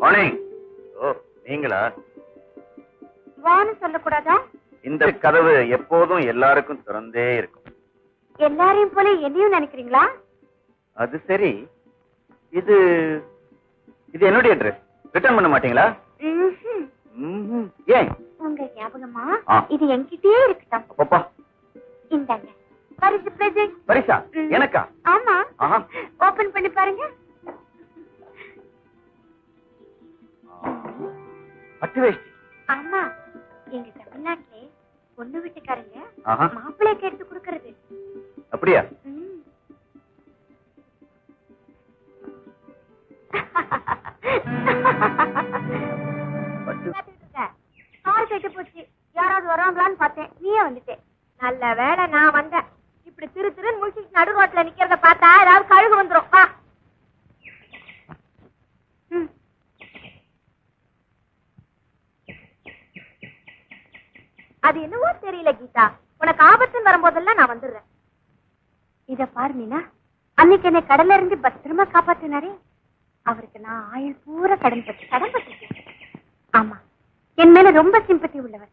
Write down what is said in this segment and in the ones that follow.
Morning ஓ நீங்களா? வான்னு சொல்லக்கூடாதா? இந்த கதவு எப்போதும் எல்லாருக்கும் திறந்தே இருக்கும். எல்லாரையும் போல என்னையும் நினைக்கிறீங்களா? அது சரி. இது இது என்னுடைய ட்ரெஸ் ரிட்டர்ன் பண்ண மாட்டீங்களா. ஏன்? உங்க ஞாபகமா. இது என்கிட்டயே இருக்கட்டும். அப்பப்பா. இந்தாங்க. பரிசு பிரஜெக்ட் பரிசா? எனக்கா? ஆமா. ஆஹா. ஓபன் பண்ணி பாருங்க. பட்டு வேஷ்டி ஆமா எங்க தமிழ்நாட்டுல பொண்ணு வீட்டுக்காரங்க. மாப்பிள்ளைக்கு எடுத்து கொடுக்கறது. அப்படியா? கெட்டு போச்சு. யாராவது வருவாங்களான்னு பார்த்தேன். நீயே வந்துட்டே. நல்ல வேளை நான் வந்தேன். இப்படி திரு திருன்னு முடிச்சிட்டு நடு ரோட்ல நிக்கிறத பார்த்தா அது என்னவோ தெரியல கீதா. உனக்கு ஆபத்துன்னு வரும்போதெல்லாம் நான் வந்துடுறேன். இத பாரு மீனா. அன்னைக்கு என்னை கடல்ல இருந்து பத்திரமா காப்பாத்தினாரே. அவருக்கு நான் ஆயுள் பூரா கடன் பட்டு கடன் பட்டிருக்கேன். ஆமா. என் மேல ரொம்ப சிம்பத்தி உள்ளவர்.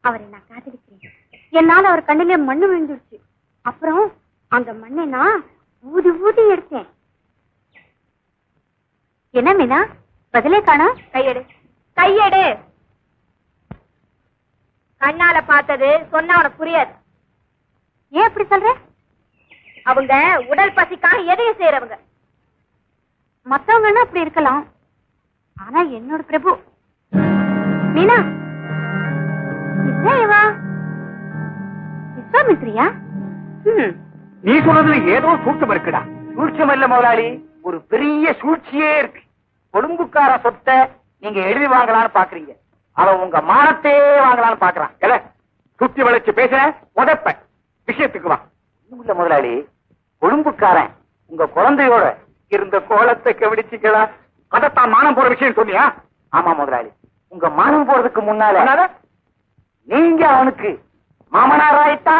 அவரை நான் காதலிக்கிறேன். என்னால அவர் கண்ணில மண்ணு விழுந்துருச்சு. அப்புறம் அந்த மண்ணை நான் ஊதி ஊதி எடுத்தேன். என்ன மீனா? பதிலே காணும்? கையெடு. கையெடு. கண்ணால பார்த்தது சொன்னா உனக்கு புரியாது. ஏன் அப்படி சொல்ற? அவங்க உடல் பசிக்காக எதையும் செய்யறவங்க. மத்தவங்கன்னா அப்படி இருக்கலாம். ஆனா என்னோட பிரபு. மீனா. இவா. விஸ்வாமித்ரியா? நீ சொல்றதுல ஏதோ சூட்சம் இருக்குடா. சூட்சம் இல்ல முதலாளி. ஒரு பெரிய சூழ்ச்சியே இருக்கு. கொழும்புக்கார சொத்தை நீங்க எழுதி வாங்கலாம்னு பாக்குறீங்க. அவன் உங்க மானத்தையே வாங்கலாம்னு பாக்குறான். இல்ல சுத்தி வளைச்சு பேசுற உதப்ப. விஷயத்துக்கு வா. இல்ல முதலாளி. கொழும்புக்காரன் உங்க குழந்தையோட இருந்த கோலத்தை கவனிச்சிங்களா அதத்தான் மானம் போற விஷயம் சொன்னியா? ஆமா முதலாளி. உங்க மானம் போறதுக்கு முன்னால நீங்க அவனுக்கு மாமனார் ஆயிட்டா?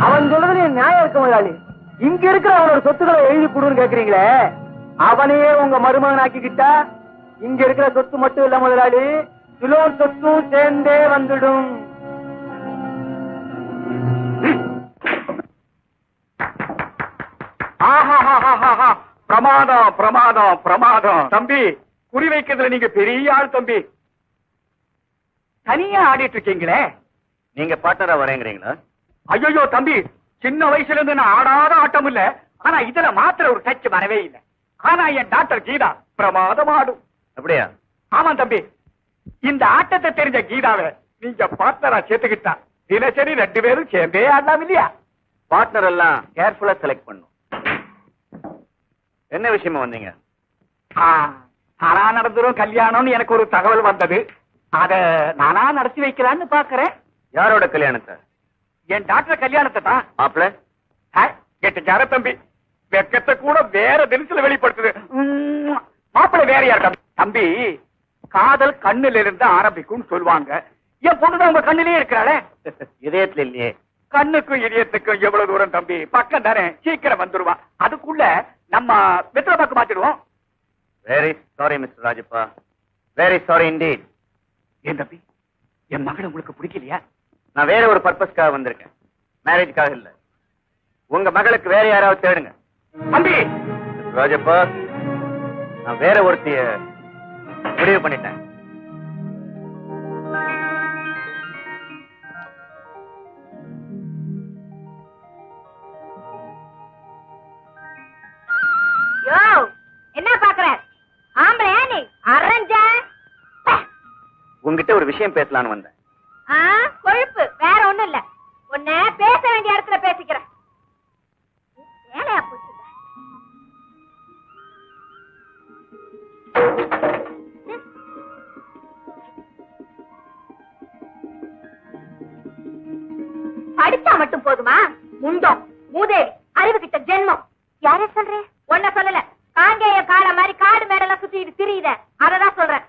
அவன் சொல்றதுல நியாயம் இருக்கு முதலாளி. இங்க இருக்கிற அவனோட சொத்துக்களை எழுதி கொடுன்னு கேக்குறீங்களே? அவனையே உங்க மருமகன் ஆக்கிக்கிட்டா இங்க இருக்கிற சொத்து மட்டும் இல்ல முதலாளி. சிலோர் சொத்தும் சேர்ந்தே வந்துடும். பிரமாதம் பிரமாதம் பிரமாதம். தம்பி குறி வைக்கிறதுல நீங்க பெரிய ஆள் தம்பி. தனியா ஆடிட்டு இருக்கீங்களே. நீங்க பார்ட்னரா வரேங்கிறீங்களா? ஐயோ தம்பி சின்ன வயசுல இருந்து நான் ஆடாத ஆட்டம் இல்ல. ஆனா இதுல மாத்திர ஒரு டச் வரவே இல்ல. ஆனா என் டாக்டர் கீதா பிரமாதம் ஆடும் அப்படியா? ஆமா தம்பி. இந்த ஆட்டத்தை தெரிஞ்ச கீதாவை நீங்க பார்ட்னரா சேர்த்துக்கிட்டா தினசரி ரெண்டு பேரும் சேர்ந்தே ஆடலாம் இல்லையா? பார்ட்னர் எல்லாம் கேர்ஃபுல்லா செலக்ட் பண்ணும். என்ன விஷயமா வந்தீங்க? ஆ, தானா நடந்துரும் கல்யாணம்னு எனக்கு ஒரு தகவல் வந்தது. அத நானா நடத்தி வைக்கலான்னு பாக்குறேன் யாரோட கல்யாணத்தை? என் டாக்டர் கல்யாணத்தை தான். மாப்பிள்ள? கேட்டுக்கார தம்பி. வெக்கத்தை கூட வேற தினசுல வெளிப்படுத்துது. மாப்பிள்ளை வேற யார் தம்பி? காதல் கண்ணுல இருந்து ஆரம்பிக்கும்னு சொல்லுவாங்க. என் பொண்ணுதான் உங்க கண்ணிலேயே இருக்கிறாளே. இதயத்துல இல்லையே. கண்ணுக்கும் இதயத்துக்கும் எவ்வளவு தூரம் தம்பி? பக்கம் தானே. சீக்கிரம் வந்துருவா. அதுக்குள்ள நம்ம வெத்தலை பக்கம் மாத்திடுவோம். Very sorry mister Rajappa very sorry indeed ஏன் தம்பி? என் மகளை உங்களுக்கு பிடிக்கலையா? நான் வேற ஒரு பர்பஸ்க்காக வந்திருக்கேன். மேரேஜ்க்காக இல்ல. உங்க மகளுக்கு வேற யாராவது தேடுங்க. தம்பி! ராஜப்பா நான் வேற ஒருத்திய முடிவு பண்ணிட்டேன். யோ என்ன பாக்குற? ஆம்பளையா நீ? அரஞ்ச? உங்ககிட்ட ஒரு விஷயம் பேசலாம்னு வந்தேன். அடிச்சா மட்டும் போதுமா? முண்டம் மூதேவி அறிவு கிட்ட ஜென்மம். யாரே சொல்றேன் ஒன்ன சொல்லல. காங்கேய கால மாதிரி காடு மேடெல்லாம் சுத்திட்டு திரியுத. அததான் சொல்றேன்.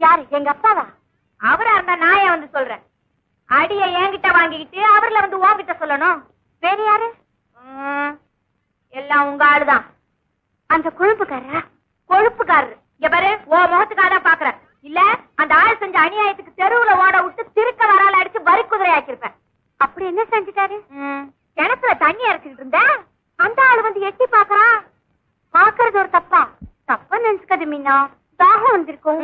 யாரு? எங்க அப்பாவா? அவரா இருந்தா நான் ஏன் வந்து சொல்றேன்? அடிய என்கிட்ட வாங்கிக்கிட்டு அவர்ல வந்து உன்கிட்ட சொல்லணும். வேற யாரு? எல்லாம் உங்க ஆளுதான். அந்த கொழுப்புக்காரா கொழுப்புக்காரரு. இங்க பாரு ஓ முகத்துக்காக தான் பாக்குறேன். இல்ல அந்த ஆள் செஞ்ச அநியாயத்துக்கு தெருவுல ஓட விட்டு திருக்க வரால அடிச்சு வரி குதிரை ஆக்கிருப்பேன் அப்படி என்ன செஞ்சுட்டாரு? கிணத்துல தண்ணி இறச்சிட்டு இருந்த அந்த ஆளு வந்து எட்டி பாக்குறான் பாக்குறது ஒரு தப்பா? தப்பா நினைச்சுக்காது மீனா. தாகம் வந்திருக்கும்.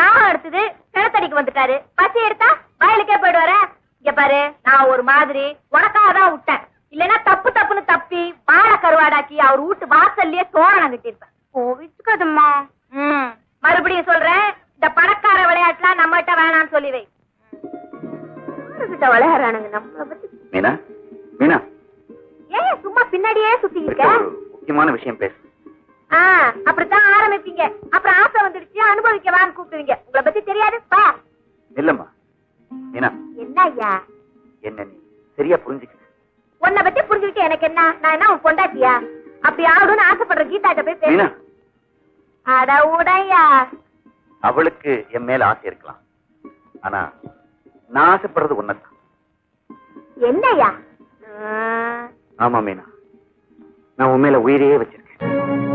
தாகம் எடுத்தது கிணத்தடிக்கு வந்துட்டாரு. பசி எடுத்தா வயலுக்கே போயிடுவாரு. இங்க பாரு நான் ஒரு மாதிரி உனக்காக தான் விட்டேன். இல்லைன்னா தப்பு தப்புன்னு தப்பி வாழை கருவாடாக்கி அவர் வீட்டு வாசல்லயே தோரணம் கட்டியிருப்பேன். கோவிச்சுக்காதும்மா மறுபடியும் சொல்றேன் இந்த பணக்கார விளையாட்டுலாம் கிட்ட விளையாடுறானுங்க நம்மள பத்தி மீனா மீனா. ஏன் சும்மா பின்னாடியே சுத்திக்கிட்ட முக்கியமான விஷயம் பேசு. அப்படித்தான் ஆரம்பிப்பீங்க. அப்புறம் ஆசை வந்துடுச்சு அனுபவிக்கவான்னு கூப்பிடுவீங்க. உங்களை பத்தி தெரியாது பா. இல்லம்மா மீனா. என்ன ஐயா என்ன நீ சரியா புரிஞ்சுக்க. உன்னை பத்தி புரிஞ்சுக்கிட்டு எனக்கு என்ன? நான் என்ன உன் பொண்டாட்டியா? அப்படி ஆகணும்னு ஆசைப்படுற கீதாட்ட போய் மீனா. பேசு அட உடையா. அவளுக்கு என் மேல ஆசை இருக்கலாம். ஆனா நான் ஆசைப்படுறது உன்னதான் என்னையா? ஆமா மேனா. நான் உண்மையில உயிரையே வச்சிருக்கேன்.